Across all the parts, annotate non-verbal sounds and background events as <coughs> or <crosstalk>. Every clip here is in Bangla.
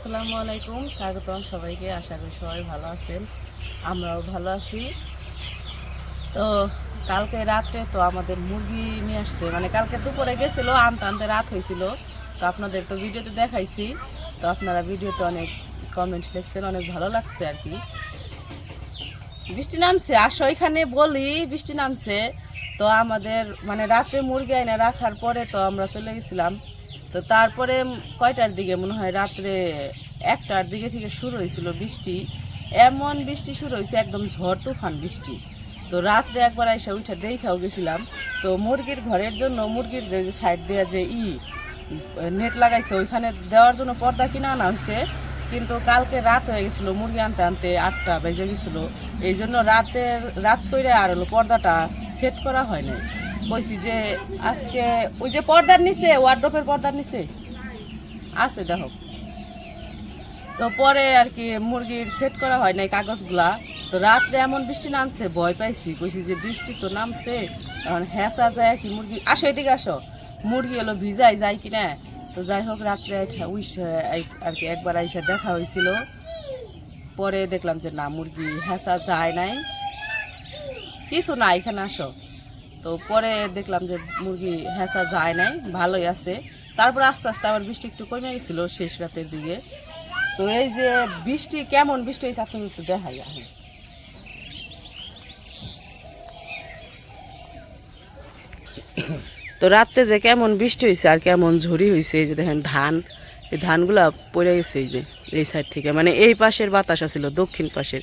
আসসালামু আলাইকুম, স্বাগতম সবাইকে। আশা করি সবাই ভালো আছেন। আমরাও ভালো আছি। তো কালকে রাত্রে তো আমাদের মুরগি নিয়ে আসছে। মানে কালকে দুপুরে গেছিল, আনতে আনতে রাত হয়েছিল। তো আপনাদের তো ভিডিওতে দেখাইছি। তো আপনারা ভিডিওতে অনেক কমেন্ট লিখছেন, অনেক ভালো লাগছে আর কি। বৃষ্টি নামছে। আসো এখানে বলি, বৃষ্টি নামছে। তো আমাদের মানে রাত্রে মুরগি আইনা রাখার পরে তো আমরা চলে গেছিলাম। তো তারপরে কয়টার দিকে মনে হয় রাত্রে একটার দিকে থেকে শুরু হয়েছিল বৃষ্টি। এমন বৃষ্টি শুরু হয়েছে, একদম ঝড় তুফান বৃষ্টি। তো রাত্রে একবার এসে উঠে দেখাও গেছিলাম। তো মুরগির ঘরের জন্য মুরগির যে সাইড দেওয়া যে ই নেট লাগাইছে, ওইখানে দেওয়ার জন্য পর্দা কিনে আনা হয়েছে। কিন্তু কালকে রাত হয়ে গেছিল মুরগি আনতে আনতে আটটা বেজে গেছিল। এই জন্য রাতের, রাত করে আর হলো পর্দাটা সেট করা হয় নাই। কইছি যে আজকে ওই যে পর্দার নিচে ওয়ার্ড্রপের পর্দার নিচে? আছে, দেখো। তো পরে আর কি মুরগির সেট করা হয় নাই কাগজগুলা। তো রাত্রে এমন বৃষ্টি নামছে, ভয় পাইছি। কইছি যে বৃষ্টি তো নামছে, এখন হেঁচা যায় কি মুরগি? আসো এদিকে আসো। মুরগি এলো ভিজাই যায় কি না? তো যাই হোক, রাত্রে উইস আর কি একবার আইসা দেখা হয়েছিল পরে দেখলাম যে না, মুরগি হেঁচা যায় নাই। কিছু না, এখানে আসো। তো পরে দেখলাম যে মুরগি হেঁচা যায় নাই, ভালোই আছে। তারপর আস্তে আস্তে আবার বৃষ্টি একটু কমে গেছিল শেষ রাতের দিকে। তো এই যে বৃষ্টি, কেমন বৃষ্টি হয়েছে আপনি একটু দেখাই এখন তো রাত্রে যে কেমন বৃষ্টি হয়েছে আর কেমন ঝড়ি হয়েছে, এই যে দেখেন ধান, এই ধানগুলা পড়ে গেছে এই যে। এই সাইড থেকে। মানে এই পাশের বাতাস আসছিল দক্ষিণ পাশের।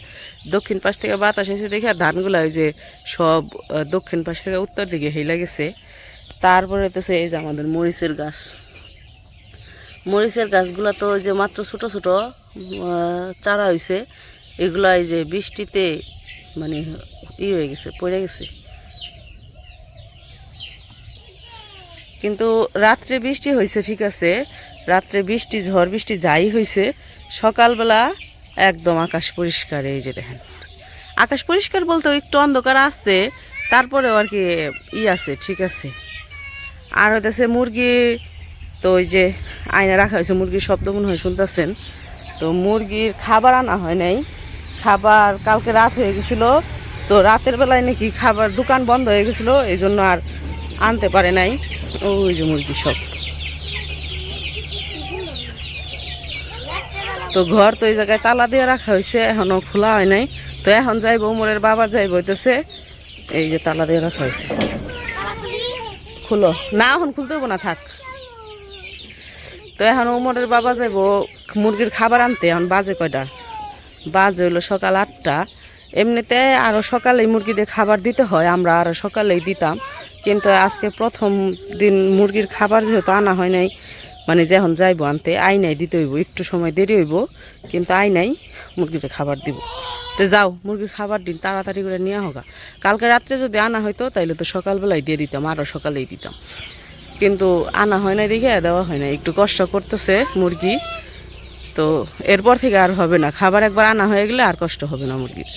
দক্ষিণ পাশ থেকে বাতাস এসে দেখে আর ধানগুলা ওই যে সব দক্ষিণ পাশ থেকে উত্তর দিকে হেলে গেছে। তারপরে তো এই যে আমাদের মরিচের গাছ। মরিচের গাছগুলো তো যে মাত্র ছোট ছোট চারা হয়েছে এগুলো এই যে বৃষ্টিতে মানে ই হয়ে গেছে, পড়ে গেছে। কিন্তু রাত্রে বৃষ্টি হয়েছে ঠিক আছে। রাত্রে বৃষ্টি, ঝড় বৃষ্টি যাই হয়েছে সকালবেলা একদম আকাশ পরিষ্কার, এই যে দেখেন। আকাশ পরিষ্কার বলতে একটু অন্ধকার আছে, তারপরেও আর কি ই আছে, ঠিক আছে। আর হইতেছে মুরগি, তো ওই যে আয়না রাখা হয়েছে, মুরগির শব্দ মনে হয় শুনতেছেন? তো মুরগির খাবার আনা হয় নাই। খাবার কালকে রাত হয়ে গেছিল, তো রাতের বেলায় নাকি খাবার দোকান বন্ধ হয়ে গেছিল এই জন্য আর আনতে পারে নাই। ওই যে মুরগি সব তো ঘর তো এই জায়গায় তালা দিয়ে রাখা হয়েছে, এখনও খোলা হয় নাই। তো এখন যাইব, উমরের বাবা যাইব হইতেছে, এই যে তালা দিয়ে রাখা হয়েছে। খুলো। না, এখন খুলতে হব না, থাক। তো এখন উমরের বাবা যাইব, মুরগির খাবার আনতে, এখন বাজে কয়টা? বাজে হইল সকাল আটটা। এমনিতে আরও সকালে মুরগিদের খাবার দিতে হয়, আমরা আরও সকালেই দিতাম। কিন্তু আজকে প্রথম দিন মুরগির খাবার যেহেতু আনা হয় নাই মানে যখন যাইবো আনতে, আই নাই, দিতে হইব, একটু সময় দেরি হইব, কিন্তু আই নাই মুরগিতে খাবার দিব। তো যাও, মুরগির খাবার দিন, তাড়াতাড়ি করে নিয়ে হোক কালকে রাত্রে যদি আনা হইতো, তাইলে তো সকালবেলায় দিয়ে দিতাম আরও সকালেই দিতাম। কিন্তু আনা হয় না দেখে দেওয়া হয় না একটু কষ্ট করতেছে মুরগি, তো এরপর থেকে আর হবে না। খাবার একবার আনা হয়ে গেলে আর কষ্ট হবে না মুরগির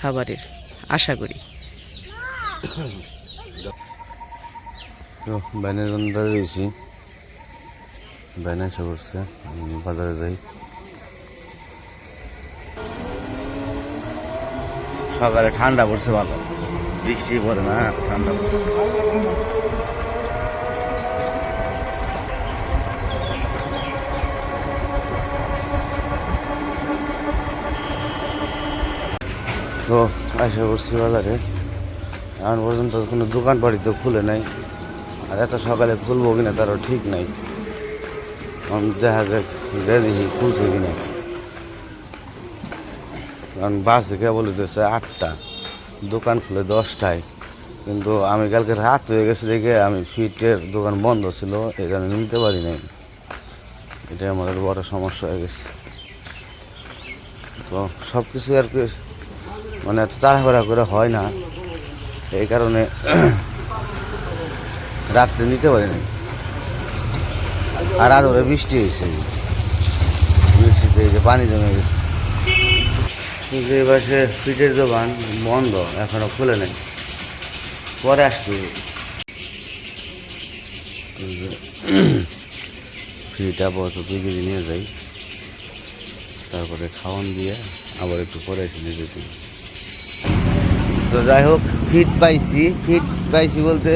খাবারের, আশা করি। দাঁড়িয়ে রয়েছি ব্যান এসে করছে বাজারে যাই। সকালে ঠান্ডা পড়ছে ভালো। বৃষ্টি পড়ে না, ঠান্ডা পড়ছে। তো আশা করছি বাজারে। এখন পর্যন্ত কোনো দোকান বাড়ি তো খুলে নাই। আর এত সকালে খুলবো কিনা তারও ঠিক নাই। দেখা যাক, যে দেখি খুলছে কিনা। কারণ বাস কেবল দিতেছে আটটা, দোকান খুলে দশটায়। কিন্তু আমি কালকে রাত হয়ে গেছে দেখে আমি ফিটের দোকান বন্ধ ছিল কারণে নিতে পারি নাই। এটাই আমাদের বড় সমস্যা হয়ে গেছে। তো সব কিছু আর কি মানে এত তাড়াহুড়া করে হয় না। এই কারণে <clears throat> রাত্রে নিতে পারি না আর ওরা বৃষ্টি হয়েছে। বৃষ্টিতে যে পানি জমে গেছে। কিন্তু এই পাশে পিঠের দোকান বন্ধ, এখনও খুলে নেই। পরে আসতে ফ্রিটা আপাতত দুই কেজি নিয়ে যাই। তারপরে খাওয়ান দিয়ে আবার একটু পরে চলে যেতে তো যাই হোক, ফিট পাইছি। ফিট পাইছি বলতে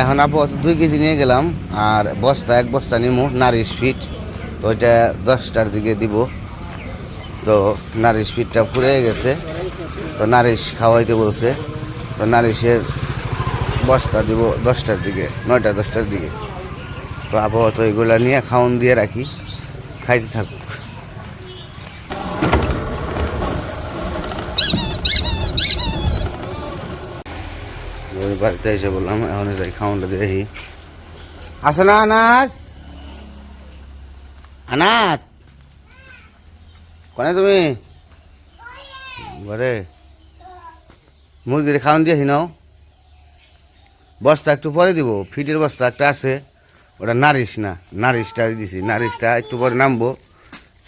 এখন আপাতত দুই কেজি নিয়ে গেলাম, আর বস্তা, এক বস্তা নিমু, নারিশ ফিট। তো ওইটা দশটার দিকে দিব। তো নারিশ ফিটটা ফুরে গেছে। তো নারিশ খাওয়াইতে বলছে। তো নারিশের বস্তা দিব দশটার দিকে, নয়টা দশটার দিকে। তো আপাতত এগুলা নিয়ে খাওয়ান দিয়ে রাখি। খাইতে থাকুক। ওই বাড়িতে এসে বললাম এখন যাই খাওয়ানটা দেখি। আসো না আনাস। আনাত। কোনে তুমি? ঘরে। মুরগির খাওয়ান দিয়ে নাও। বস্তা একটু পরে দিব ফিটের বস্তা একটা আছে ওটা নারিশ না নারিশটা দিছি নারিশটা একটু পরে নামবো।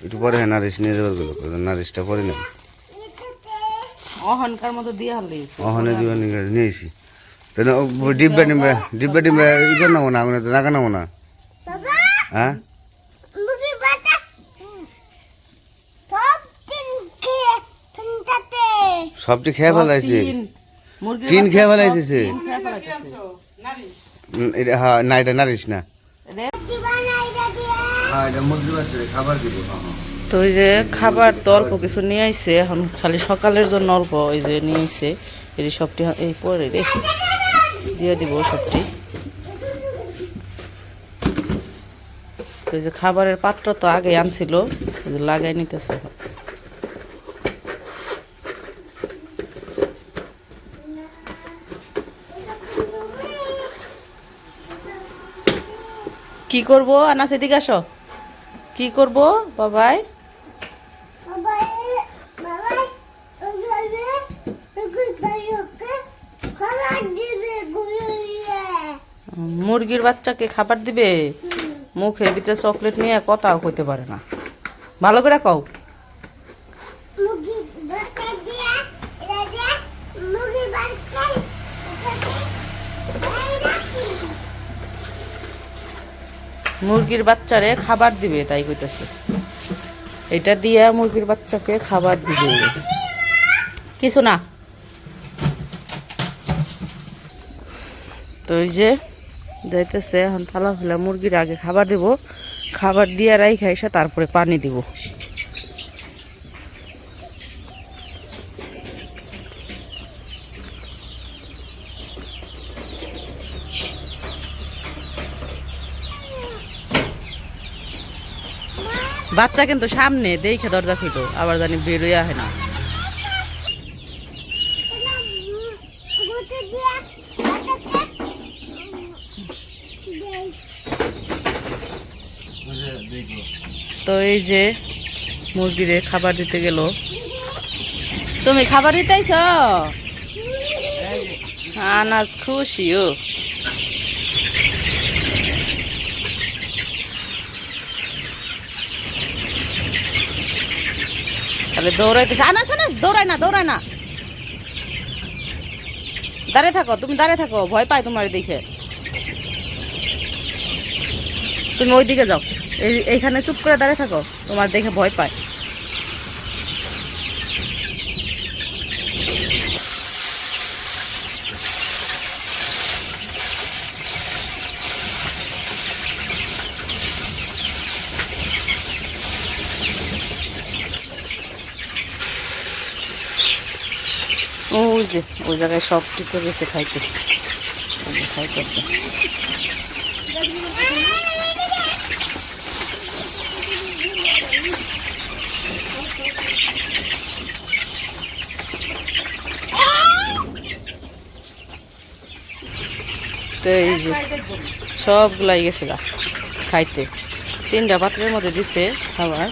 একটু পরে হ্যাঁ নারিশ নিয়ে যাবার গেলো নারিশটা পরে নেব। অহংকার মতো দিয়ে অহনে দিবেন নিয়েছি ডিব্বা ডিব্বা ডিব্বা ডিব্বা ইয়ে নেব না আগুনে তো নাগা নেব না হ্যাঁ সবটি খেয়ে ফেলাইছে টিন খেয়ে এটা হ্যাঁ না এটা নারিশ না খাবার দিব তো ওই যে খাবার তো অল্প কিছু নিয়ে আইছে এখন খালি সকালের জন্য অল্প ওই যে নিয়ে আইছে এই সবটি এই পরে রে দিয়ে দিব সবটি তো যে খাবারের পাত্র তো আগে আনছিল লাগাই নিতেছে। কি করব? আনা সেদিকে আসো। কি করব, বাবাই বাবা বাবা ওখানে মুরগি বাড়িকে খাবার দিবে গুলিয়ে মুরগির বাচ্চাকে খাবার দিবে? মুখের ভিতরে চকলেট নিয়ে কথাও কইতে পারে না। ভালো করে কও। মুরগির বাচ্চারে খাবার দিবে তাই কইতেছে। এটা দিয়ে মুরগির বাচ্চাকে খাবার দিবে। কিছু না। তো ওই যে যাইতেছে, এখন থালা ফেলা মুরগির আগে খাবার দিব। খাবার দিয়ে রাই খাইসা তারপরে পানি দিব। বাচ্চা কিন্তু সামনে, দেখে দরজা খুলো আবার জানি বেরোয় আহে না গুটি দিয়ে বাচ্চাকে দেই তো এই যে মুরগিরে খাবার দিতে গেল। তুমি খাবার দিতেইছ আনাজ খুশি, ও। তাহলে দৌড়াইতেছে। আনাস আনাস দৌড়ায় না দৌড়ায় না। দাঁড়িয়ে থাকো, তুমি দাঁড়িয়ে থাকো, ভয় পায় তোমার দেখে। তুমি ওইদিকে যাও। এই এইখানে চুপ করে দাঁড়িয়ে থাকো, তোমার দেখে ভয় পায়। ওই যে, ওই জায়গায় সব টিপে গেছে খাইতে। খাইতেছে। তো এই যে সবগুলাই গেছে গা খাইতে। তিনটা পাত্রের মধ্যে দিছে খাবার।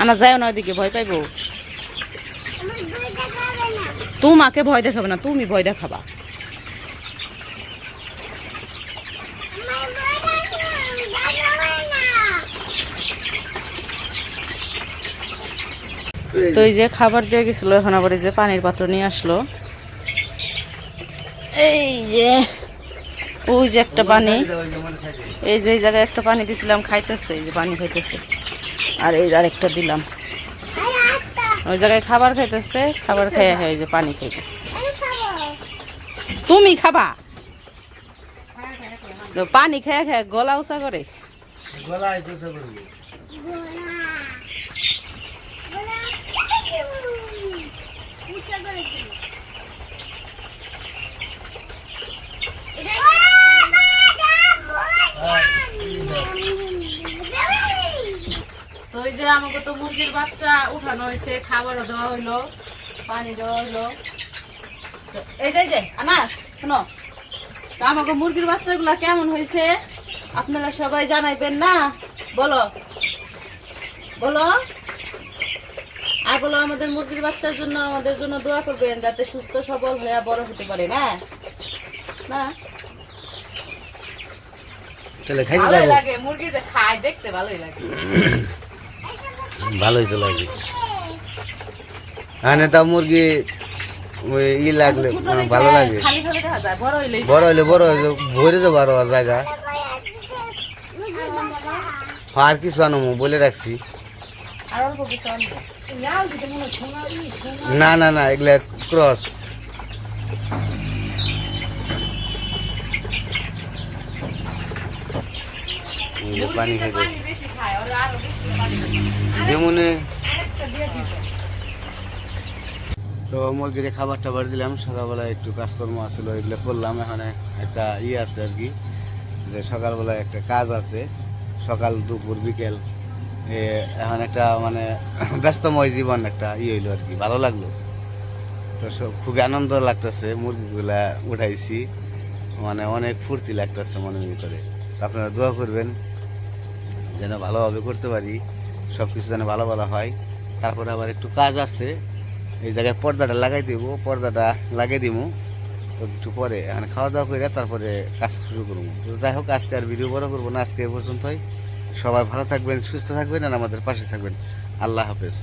আনা যায় না ওইদিকে ভয় পাইবো? তোমাকে ভয় দেখাবে না তুমি ভয় দেখাবা আমার দুইটা দেখাবে না তো এই যে খাবার দিয়ে গেছিল, এখন আবার এই যে পানির পাত্র নিয়ে আসলো। এই যে, ওই যে একটা পানি। এই যে এই জায়গায় একটা পানি দিছিলাম, খাইতেছে, এই যে পানি খাইতেছে। আর এই আরেকটা দিলাম। ওই জায়গায় খাবার খাইতেছে, খাবার খাইয়া খাই যে পানি খাইবে। তুমি খাবা? পানি খেয়ে খেয়ে গলা উঁচা করে। গোলা গোলা নিচে করে দিই এটা তো ওই যে আমাকে তো মুরগির বাচ্চা উঠানো হয়েছে খাবারও দেওয়া হইল পানি দেওয়া হইল। এই যে এই যে আনাস শোনো আমাকে মুরগির বাচ্চাগুলা কেমন হয়েছে আপনারা সবাই জানাইবেন না? বলো বলো। আর বলো আমাদের মুরগির বাচ্চার জন্য আমাদের জন্য দোয়া করবেন যাতে সুস্থ সবল হয়ে বড় হতে পারে না? না? ভালোই লাগে মুরগি যে খায় দেখতে ভালোই লাগে। <coughs> ভালোই তো লাগে। হ্যাঁ তা মুরগি ওই ই লাগলে মানে ভালো লাগে। বড় হইলে বড় হইলে ভরে যাব আরও জায়গা। আর কিছু আনব বলে রাখছি। হয় না না না এগুলা ক্রস পানি পানি যেমন তো মুরগির খাবার টাবার দিলাম সকালবেলা একটু কাজকর্ম আসলো এগুলো করলাম এখানে একটা ই আছে আর কি যে সকালবেলা একটা কাজ আছে সকাল দুপুর বিকেল এখন একটা মানে <coughs> ব্যস্তময় জীবন একটা ই হইল আর কি ভালো লাগল। তো সব- খুবই আনন্দ লাগতেছে মুরগিগুলা উঠাইছি মানে অনেক ফুর্তি লাগতেছে মনের ভিতরে। আপনারা দোয়া করবেন যেন ভালোভাবে করতে পারি সব কিছু যেন ভালো ভালো হয়। তারপরে আবার একটু কাজ আছে, এই জায়গায় পর্দাটা লাগাই দিব, পর্দাটা লাগিয়ে দিব, তো একটু পরে এখানে খাওয়া দাওয়া করে তারপরে কাজ শুরু করব। তো যাই হোক, আজকে আর ভিডিও বড় করব না, আজকে এ পর্যন্তই। সবাই ভালো থাকবেন, সুস্থ থাকবেন, আর আমাদের পাশে থাকবেন। আল্লাহ হাফেজ।